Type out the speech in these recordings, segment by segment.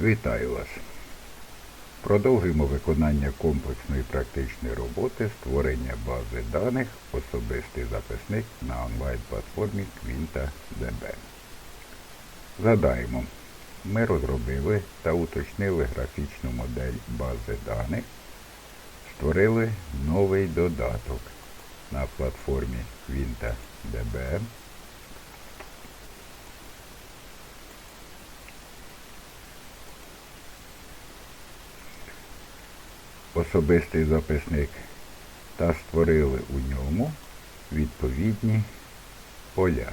Вітаю вас! Продовжуємо виконання комплексної практичної роботи створення бази даних особистий записник на онлайн-платформі Quinta DB. Задаємо. Ми розробили та уточнили графічну модель бази даних, створили новий додаток на платформі Quinta особистий записник та створили у ньому відповідні поля.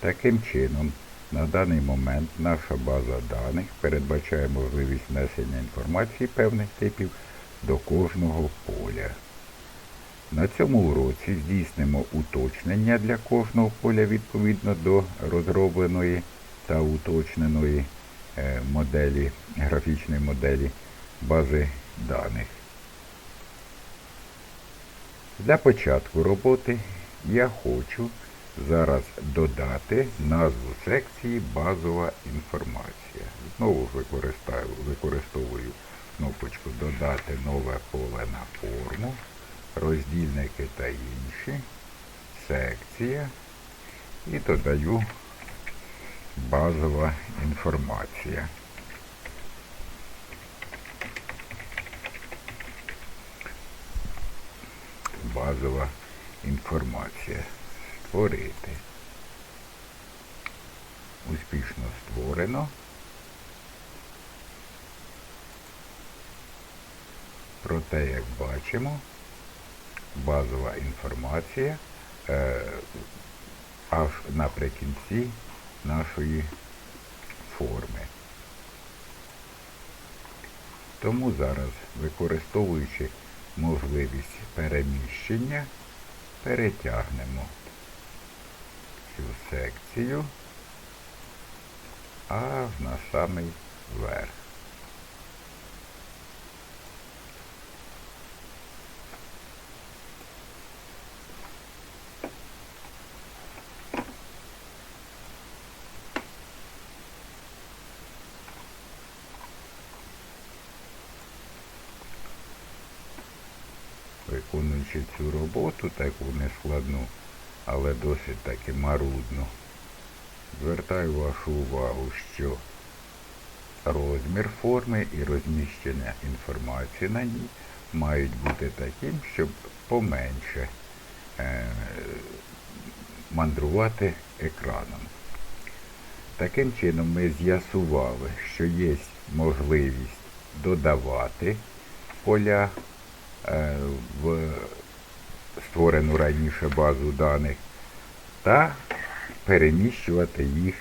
Таким чином, на даний момент наша база даних передбачає можливість внесення інформації певних типів до кожного поля. На цьому уроці здійснимо уточнення для кожного поля відповідно до розробленої та уточненої моделі, графічної моделі бази даних. Для початку роботи я хочу зараз додати назву секції базова інформація. Знову використовую кнопочку Додати нове поле на форму, роздільники та інші, секція і додаю базова інформація. Базова інформація. Створити. Успішно створено. Проте, як бачимо, базова інформація е, аж наприкінці нашої форми. Тому зараз, використовуючи можливість переміщення, перетягнемо цю секцію аж на самий верх. Виконуючи цю роботу, таку нескладну, але досить таки марудну, звертаю вашу увагу, що розмір форми і розміщення інформації на ній мають бути таким, щоб поменше е, мандрувати екраном. Таким чином ми з'ясували, що є можливість додавати поля в створену раніше базу даних та переміщувати їх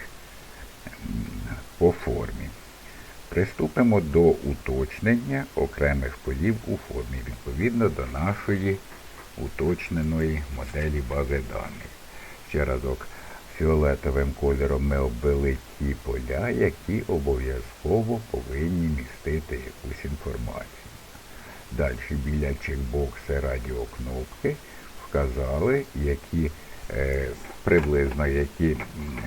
по формі. Приступимо до уточнення окремих полів у формі відповідно до нашої уточненої моделі бази даних. Ще разок фіолетовим кольором ми обвели ті поля, які обов'язково повинні містити якусь інформацію. Далі біля чекбокси радіокнопки вказали, які е, приблизно які,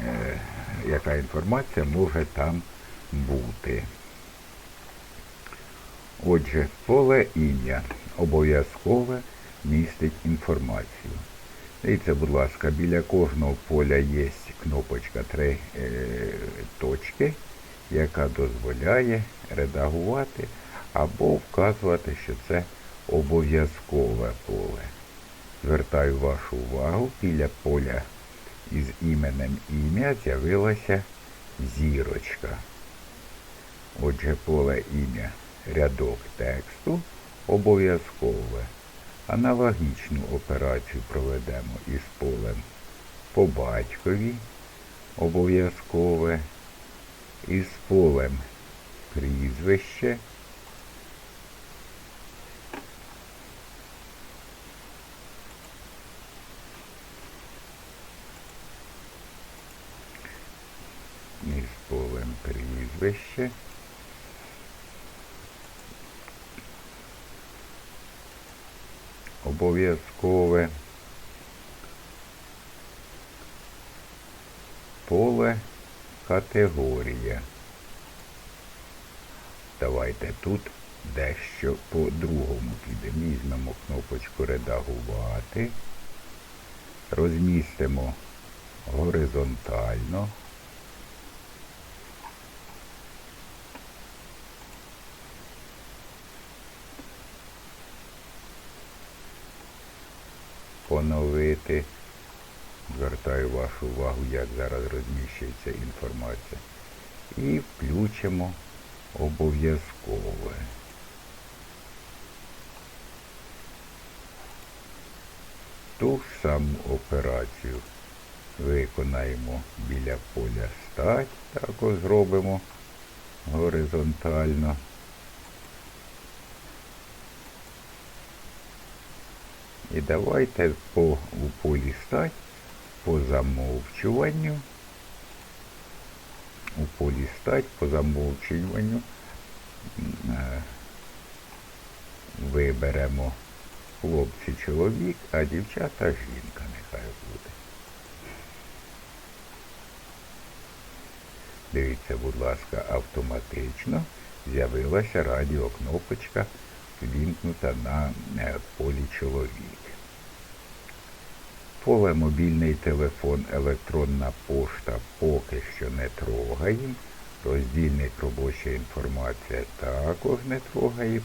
е, яка інформація може там бути. Отже, поле ім'я обов'язково містить інформацію. Дивіться, будь ласка, біля кожного поля є кнопочка три е, точки, яка дозволяє редагувати або вказувати, що це обов'язкове поле. Звертаю вашу увагу, біля поля із іменем ім'я з'явилася зірочка. Отже, поле ім'я рядок тексту обов'язкове. Аналогічну операцію проведемо із полем по батькові обов'язкове, із полем прізвище. Із полем прізвище. Обов'язкове поле категорія. Давайте тут дещо по-другому підемо. Візьмемо кнопочку редагувати, розмістимо горизонтально. Поновити. Звертаю вашу увагу, як зараз розміщується інформація. І включимо обов'язкове. Ту ж саму операцію виконаємо біля поля стать, також зробимо горизонтально. І давайте по у полі стать по замовчуванню. У полі стать по замовчуванню е, виберемо хлопці чоловік, а дівчата жінка нехай буде. Дивіться, будь ласка, автоматично з'явилася радіокнопочка ввімкнута на е, полі чоловік. Поле мобільний телефон, електронна пошта поки що не трогаємо. Роздільник робоча інформація також не трогаємо.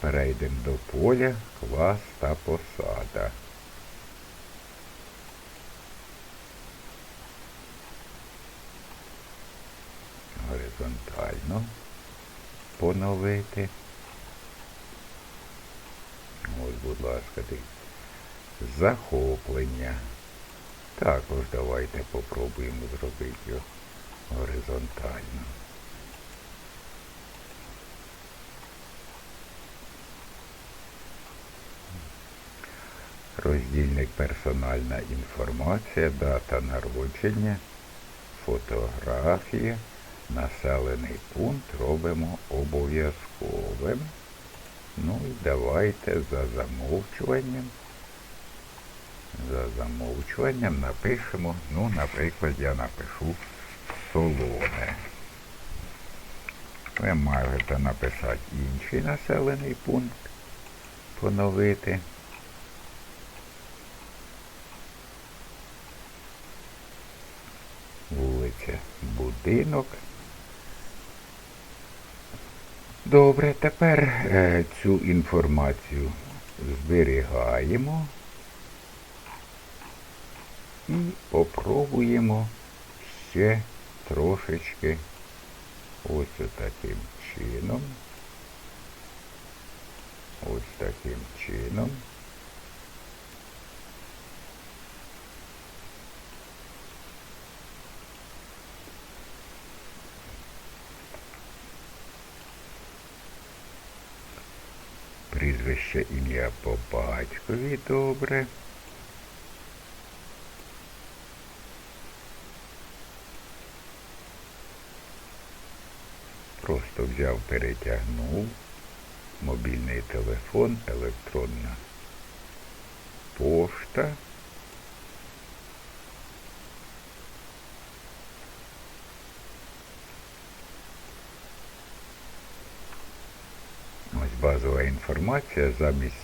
Перейдемо до поля, клас та посада. Горизонтально поновити. Ось, будь ласка, дивіться. Захоплення. Також давайте попробуємо зробити його горизонтально. Роздільник персональна інформація, дата народження, фотографія, населений пункт робимо обов'язковим. Ну і давайте за замовчуванням. За замовчуванням напишемо, ну, наприклад, я напишу солоне. Ви можете написати інший населений пункт, поновити. Вулиця, будинок. Добре, тепер е, цю інформацію зберігаємо і попробуємо ще трошечки ось таким чином. Ось таким чином. Прізвище ім'я по батькові добре. Просто взяв, перетягнув мобільний телефон, електронна пошта. Ось базова інформація замість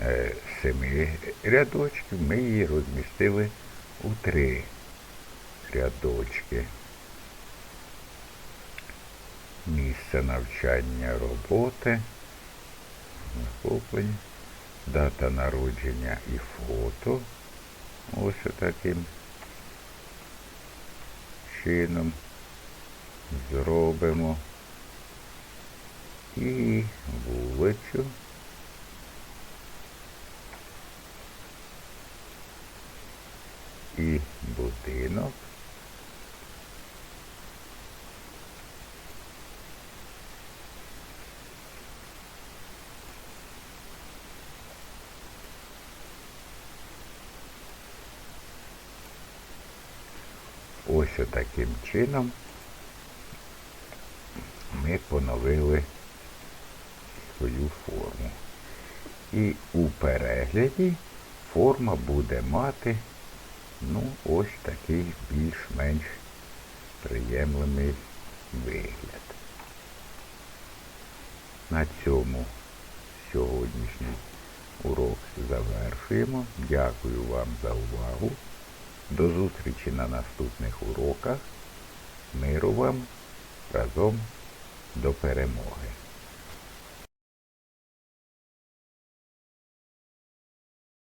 е, семи рядочків ми її розмістили у три рядочки. Місце навчання роботи, захоплення, дата народження і фото. Ось таким чином зробимо і вулицю. І будинок. Ось таким чином ми поновили свою форму. І у перегляді форма буде мати, ну, ось такий більш-менш приємний вигляд. На цьому сьогоднішній урок завершуємо. Дякую вам за увагу. До зустрічі на наступних уроках. Миру вам разом до перемоги.